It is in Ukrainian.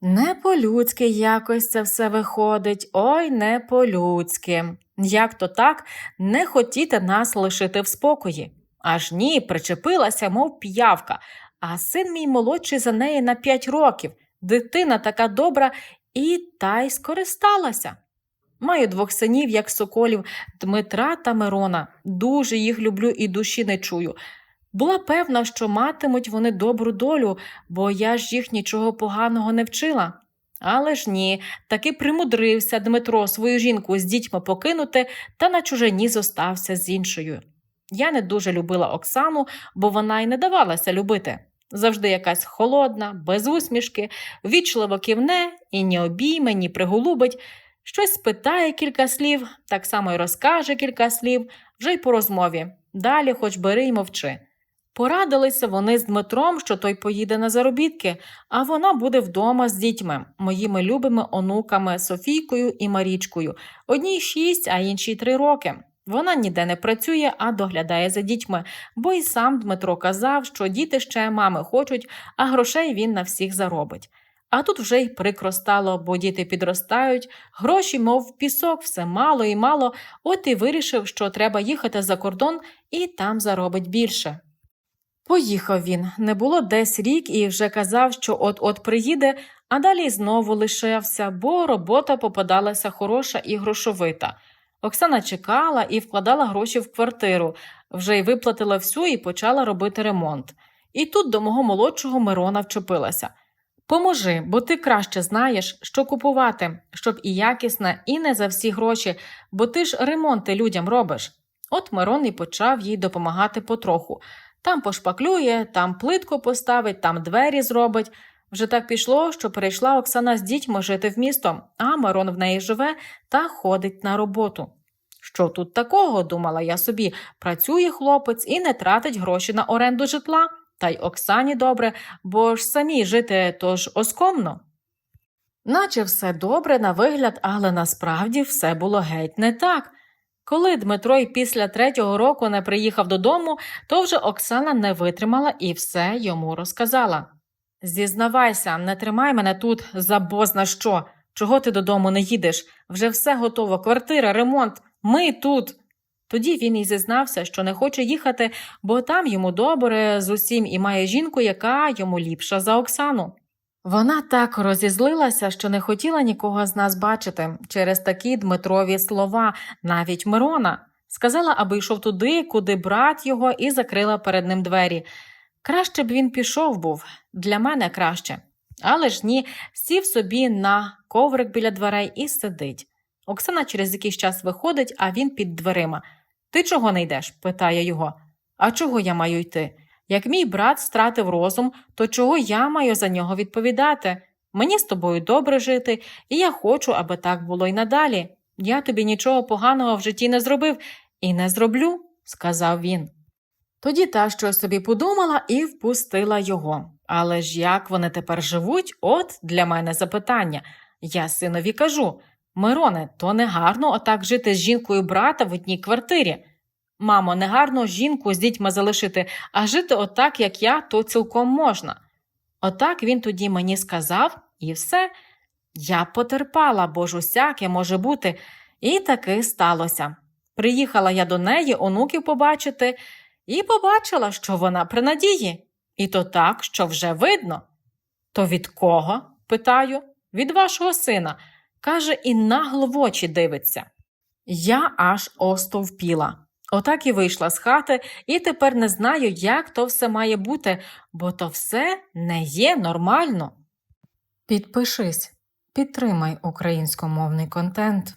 Не по-людськи якось це все виходить, ой, не по-людськи. Як то так не хотіти нас лишити в спокої? Аж ні, причепилася, мов п'явка, а син мій молодший за неї на п'ять років. Дитина така добра і та й скористалася. Маю двох синів, як соколів, Дмитра та Мирона. Дуже їх люблю і душі не чую. Була певна, що матимуть вони добру долю, бо я ж їх нічого поганого не вчила. Але ж ні, таки примудрився Дмитро свою жінку з дітьми покинути та на чужині зостався з іншою. Я не дуже любила Оксану, бо вона й не давалася любити. Завжди якась холодна, без усмішки, вічливо кивне і ні обійме, ні приголубить, щось спитає кілька слів, так само й розкаже кілька слів, вже й по розмові. Далі хоч бери й мовчи. Порадилися вони з Дмитром, що той поїде на заробітки, а вона буде вдома з дітьми, моїми любими онуками Софійкою і Марічкою. Одній шість, а іншій три роки. Вона ніде не працює, а доглядає за дітьми, бо й сам Дмитро казав, що діти ще мами хочуть, а грошей він на всіх заробить. А тут вже й прикро стало, бо діти підростають, гроші, мов пісок, все мало і мало, от і вирішив, що треба їхати за кордон і там заробить більше. Поїхав він, не було десь рік і вже казав, що от-от приїде, а далі знову лишився, бо робота попадалася хороша і грошовита. Оксана чекала і вкладала гроші в квартиру, вже й виплатила всю і почала робити ремонт. І тут до мого молодшого Мирона вчепилася. Поможи, бо ти краще знаєш, що купувати, щоб і якісне, і не за всі гроші, бо ти ж ремонти людям робиш. От Мирон і почав їй допомагати потроху. Там пошпаклює, там плитку поставить, там двері зробить. Вже так пішло, що перейшла Оксана з дітьми жити в місто, а Мирон в неї живе та ходить на роботу. Що тут такого, думала я собі, працює хлопець і не тратить гроші на оренду житла, та й Оксані добре, бо ж самі жити тож оскомно. Наче все добре на вигляд, але насправді все було геть не так. Коли Дмитро й після третього року не приїхав додому, то вже Оксана не витримала і все йому розказала. Зізнавайся, не тримай мене тут за бозна що. Чого ти додому не їдеш? Вже все готово, квартира, ремонт, ми тут. Тоді він і зізнався, що не хоче їхати, бо там йому добре з усім і має жінку, яка йому ліпша за Оксану. Вона так розізлилася, що не хотіла нікого з нас бачити через такі Дмитрові слова, навіть Мирона. Сказала, аби йшов туди, куди брат його, і закрила перед ним двері. Краще б він пішов був, для мене краще. Але ж ні, сів собі на коврик біля дверей і сидить. Оксана через якийсь час виходить, а він під дверима. Ти чого не йдеш? питає його. А чого я маю йти? Як мій брат стратив розум, то чого я маю за нього відповідати? Мені з тобою добре жити, і я хочу, аби так було й надалі. Я тобі нічого поганого в житті не зробив і не зроблю, сказав він. Тоді та щось собі подумала і впустила його. Але ж як вони тепер живуть, от для мене запитання. Я синові кажу Мироне, то не гарно отак жити з жінкою брата в одній квартирі. Мамо, не гарно жінку з дітьми залишити, а жити отак, як я, то цілком можна. Отак він тоді мені сказав, і все. Я потерпала, бо ж усяке може бути, і таки сталося. Приїхала я до неї онуків побачити, і побачила, що вона при надії, і то так, що вже видно. То від кого? питаю, від вашого сина. Каже, і нагло в очі дивиться. Я аж остовпіла. Отак і вийшла з хати, і тепер не знаю, як то все має бути, бо то все не є нормально. Підпишись, підтримай українськомовний контент.